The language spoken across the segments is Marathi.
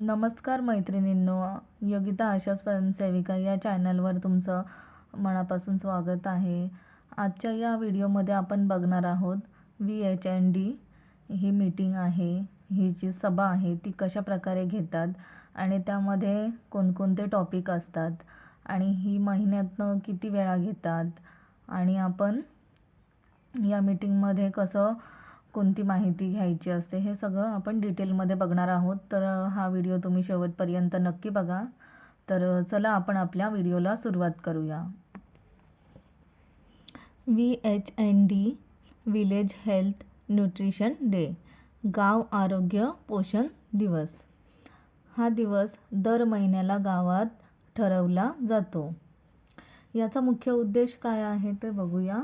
नमस्कार मैत्रिणींनो योगिता आशा स्वयंसेविका या चॅनलवर तुमचं मनापासून स्वागत आहे. आजच्या या व्हिडिओमध्ये आपण बघणार आहोत व्ही एच एन डी ही मीटिंग आहे. ही जी सभा आहे ती कशा प्रकारे घेतात आणि त्यामध्ये कोणकोणते टॉपिक असतात आणि ही महिन्यातनं किती वेळा घेतात आणि आपण या मीटिंगमध्ये कसं कोणती माहिती घ्यायची असते हे सगळं आपण डिटेलमध्ये बघणार आहोत. तर हा व्हिडिओ तुम्ही शेवटपर्यंत नक्की बघा. तर चला आपण आपल्या व्हिडिओला सुरुवात करूया. V H N D village health nutrition day गाव आरोग्य पोषण दिवस. हा दिवस दर महिन्याला गावात ठरवला जातो. याचा मुख्य उद्देश काय आहे ते बघूया.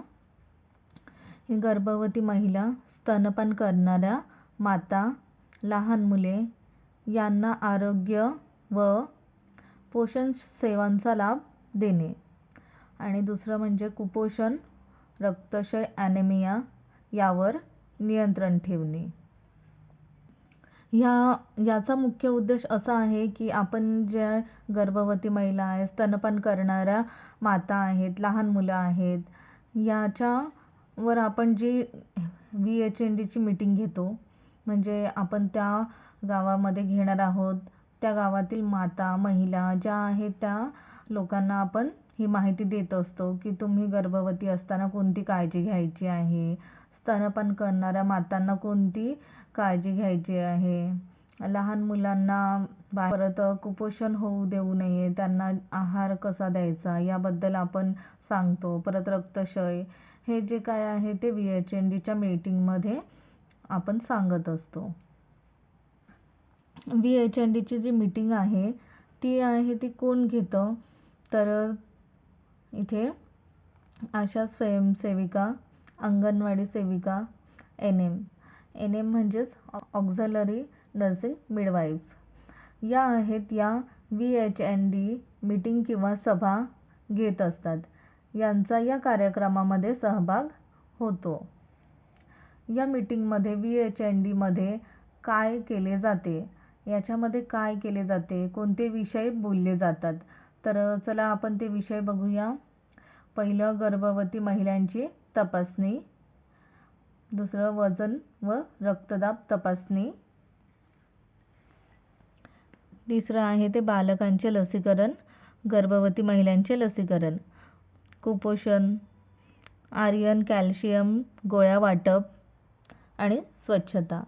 गर्भवती महिला स्तनपान करणाऱ्या माता लहान मुले यांना आरोग्य व पोषण सेवांचा लाभ देणे. आणि दुसरं म्हणजे कुपोषण रक्तक्षय ॲनेमिया यावर नियंत्रण ठेवणे. ह्या याचा मुख्य उद्देश असा आहे की आपण ज्या गर्भवती महिला आहेत स्तनपान करणाऱ्या माता आहेत लहान मुलं आहेत याच्या वर आपण जी व्ही एच एन डीची मीटिंग घेतो म्हणजे आपण त्या गावामध्ये घेणार आहोत त्या गावातील माता महिला ज्या आहेत त्या लोकांना आपण ही माहिती देत असतो की तुम्ही गर्भवती असताना कोणती काळजी घ्यायची आहे स्तनपान करणाऱ्या मातांना कोणती काळजी घ्यायची आहे लहान मुलांना परत कुपोषण होऊ देऊ नये त्यांना आहार कसा द्यायचा याबद्दल आपण सांगतो परत रक्तक्षय हे जे काय आहे ते व्ही एच एन डीच्या मीटिंगमध्ये आपण सांगत असतो. व्ही एच एन डीची जी मीटिंग आहे ती आहे ती कोण घेतं? तर इथे आशा स्वयंसेविका अंगणवाडी सेविका एन एम एन एम म्हणजेच ऑक्झलरी नर्सिंग मिडवाईफ या आहेत या V H N D meeting किंवा सभा घेत असतात. यांचा या कार्यक्रमामध्ये सहभाग होतो. या मीटिंगमध्ये व्ही एच एन डीमध्ये काय केले जाते याच्यामध्ये काय केले जाते कोणते विषय बोलले जातात तर चला आपण ते विषय बघूया. पहिलं गर्भवती महिलांची तपासणी दुसरं वजन व रक्तदाब तपासणी तिसरं आहे ते बालकांचे लसीकरण गर्भवती महिलांचे लसीकरण. कुपोषण आर्यन कॅल्शियम गोळ्या वाटप आणि स्वच्छता.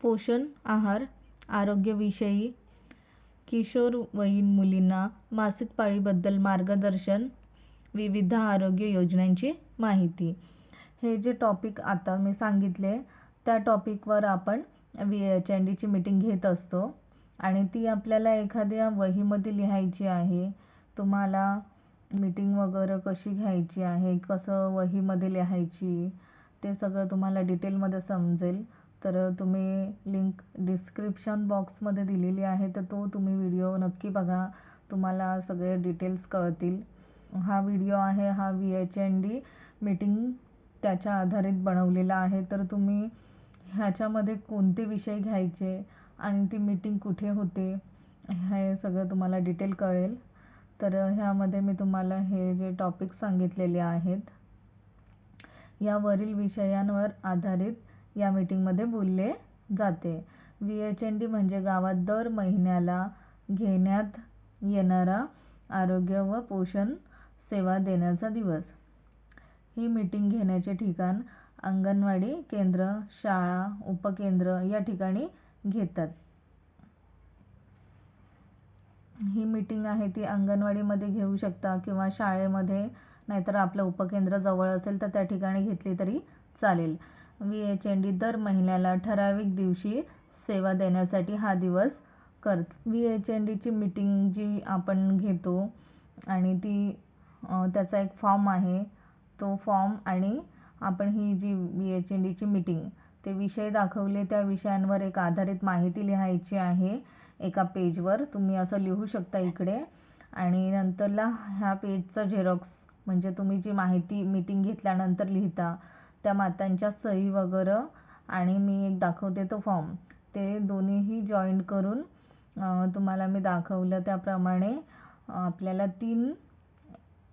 पोषण आहार आरोग्यविषयी किशोरवयीन मुलींना मासिक पाळीबद्दल मार्गदर्शन विविध आरोग्य योजनांची माहिती. हे जे टॉपिक आता मी सांगितले त्या टॉपिकवर आपण वी एच एन डीची मीटिंग घेत असतो. आणि ती आपल्याला एखाद्या वहीमध्ये लिहायची आहे. तुम्हाला मीटिंग वगैरे कशी घ्यायची आहे कसं वहीमध्ये लिहायची ते सगळं तुम्हाला डिटेलमध्ये समजेल. तर तुम्ही लिंक डिस्क्रिप्शन बॉक्समध्ये दिलेली आहे तर तो तुम्ही व्हिडिओ नक्की बघा. तुम्हाला सगळे डिटेल्स कळतील. हा व्हिडिओ आहे हा V H N D meeting त्याच्या आधारित बनवलेला आहे. तर तुम्ही ह्याच्यामध्ये कोणते विषय घ्यायचे आणि ती मीटिंग कुठे होते हे सगळं तुम्हाला डिटेल कळेल. तर ह्यामध्ये मी तुम्हाला हे जे टॉपिक सांगितलेले आहेत यावरील विषयांवर आधारित या मीटिंगमध्ये बोलले जाते. व्ही एच एन डी म्हणजे गावात दर महिन्याला घेण्यात येणारा आरोग्य व पोषण सेवा देण्याचा दिवस. ही मीटिंग घेण्याचे ठिकाण अंगणवाडी केंद्र शाळा उपकेंद्र या ठिकाणी घेतात. ही मीटिंग आहे ती अंगणवाडीमध्ये घेऊ शकता किंवा शाळेमध्ये नाहीतर आपलं उपकेंद्र जवळ असेल तर त्या ठिकाणी घेतली तरी चालेल. व्ही एच एन डी दर महिन्याला ठराविक दिवशी सेवा देण्यासाठी हा दिवस कर व्ही एच एन डीची मीटिंग जी आपण घेतो आणि ती त्याचा एक फॉर्म आहे तो फॉर्म आणि आपण ही जी व्ही एच एन डीची मीटिंग ते विषय दाखवले त्या विषयांवर एक आधारित माहिती लिहायची आहे. एका पेजवर. तुम्ही असं लिहू शकता इकडे. आणि नंतरला ह्या पेजचं झेरॉक्स म्हणजे तुम्ही जी माहिती मीटिंग घेतल्यानंतर लिहिता त्या मातांच्या सही वगैरे. आणि मी एक दाखवते तो फॉर्म ते दोन्हीही जॉईंट करून तुम्हाला मी दाखवलं त्याप्रमाणे आपल्याला तीन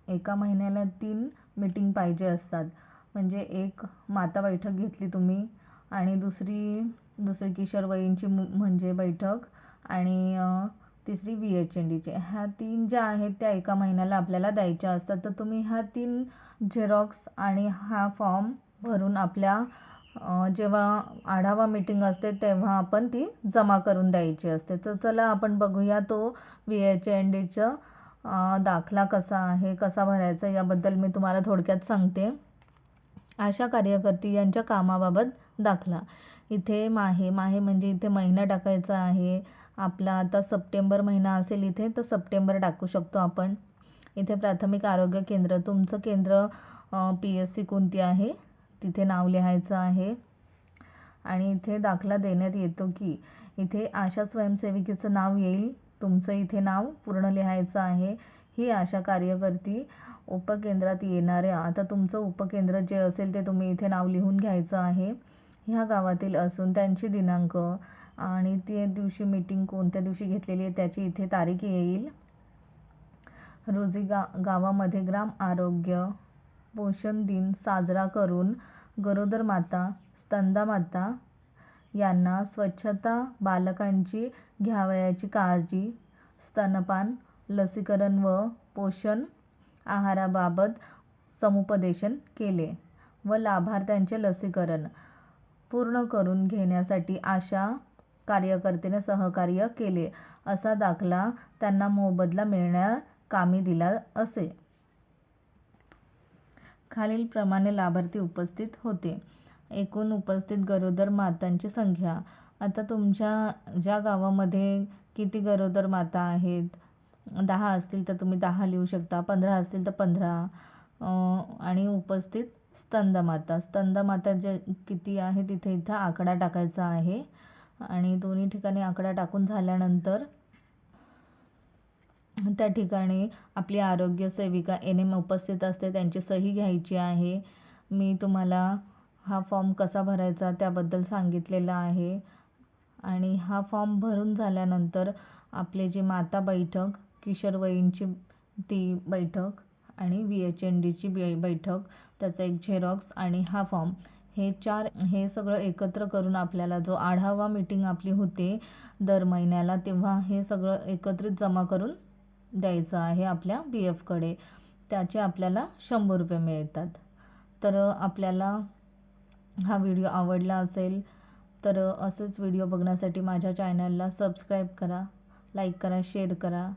एका महिन्याला तीन मीटिंग पाहिजे असतात. म्हणजे एक माता बैठक घेतली तुम्ही आणि दुसरी दुसरी किशोरवयींची म्हणजे बैठक. आणि तिसरी व्ही एच एन डीची ह्या तीन ज्या आहेत त्या एका महिन्याला आपल्याला द्यायच्या असतात. तर तुम्ही ह्या तीन झेरॉक्स आणि हा फॉर्म भरून आपल्या जेव्हा आढावा मीटिंग असते तेव्हा आपण ती जमा करून द्यायची असते. तर चला आपण बघूया तो व्ही एच एन डीचं दाखला कसा आहे कसा भरायचा याबद्दल मी तुम्हाला थोडक्यात सांगते. आशा कार्यकर्ती यांच्या कामाबाबत दाखला. इथे माहे माहे म्हणजे इथे महिना टाकायचा आहे. आपला आता सप्टेंबर महिना असेल इथे तर सप्टेंबर टाकू शकतो आपण. इथे प्राथमिक आरोग्य केंद्र तुमचं केंद्र पी एस सी कोणती आहे? तिथे नाव लिहायचं आहे. आणि इथे दाखला देण्यात येतो की इथे आशा स्वयंसेविकेचं नाव येईल. तुमचं इथे नाव पूर्ण लिहायचं आहे. ही आशा कार्यकर्ती उपकेंद्रात येणाऱ्या आता तुमचं उपकेंद्र जे असेल ते तुम्ही इथे नाव लिहून घ्यायचं आहे. ह्या गावातील असून त्यांची दिनांक आणि ते दिवशी मीटिंग कोणत्या दिवशी घेतलेली आहे त्याची इथे तारीख येईल. रोजी गा गावामध्ये ग्राम आरोग्य पोषण दिन साजरा करून गरोदर माता स्तंदा माता यांना स्वच्छता बालकांची घ्यावयाची काळजी स्तनपान लसीकरण व पोषण आहाराबाबत समुपदेशन केले व लाभार्थ्यांचे लसीकरण पूर्ण करून घेण्यासाठी आशा कार्यकर्त्याने सहकार्य केले असा दाखला त्यांना मोबदला मिळण्या कामी दिला असे. खालीलप्रमाणे लाभार्थी उपस्थित होते. एकूण उपस्थित गरोदर मातांची संख्या. आता तुमच्या ज्या गावामध्ये किती गरोदर माता आहेत? दहा असतील तर तुम्ही दहा लिहू शकता पंधरा असतील तर पंधरा. आणि उपस्थित स्तंदमाता स्तंदमाता जे किती आहे तिथे इथं आकडा टाकायचा आहे. आणि दोन्ही ठिकाणी आकडा टाकून झाल्यानंतर त्या ठिकाणी आपली आरोग्य सेविका एन एम उपस्थित असते. त्यांची सही घ्यायची आहे. मी तुम्हाला हा फॉर्म कसा भरायचा त्याबद्दल सांगितलेला आहे. आणि हा फॉर्म भरून झाल्यानंतर आपले जे माता बैठक किशोरवयींची ती बैठक आणि व्ही एच एन डीची बैठक त्याचा एक झेरॉक्स आणि हा फॉर्म हे चार हे सगळं एकत्र करून आपल्याला जो आढावा मीटिंग आपली होते दर महिन्याला तेव्हा हे सगळं एकत्रित जमा करून द्यायचं आहे आपल्या बी एफकडे त्याचे आपल्याला शंभर रुपये मिळतात. तर आपल्याला हा व्हिडिओ आवडला असेल तर असेच व्हिडिओ बघण्यासाठी माझ्या चॅनलला सबस्क्राईब करा लाईक करा शेअर करा.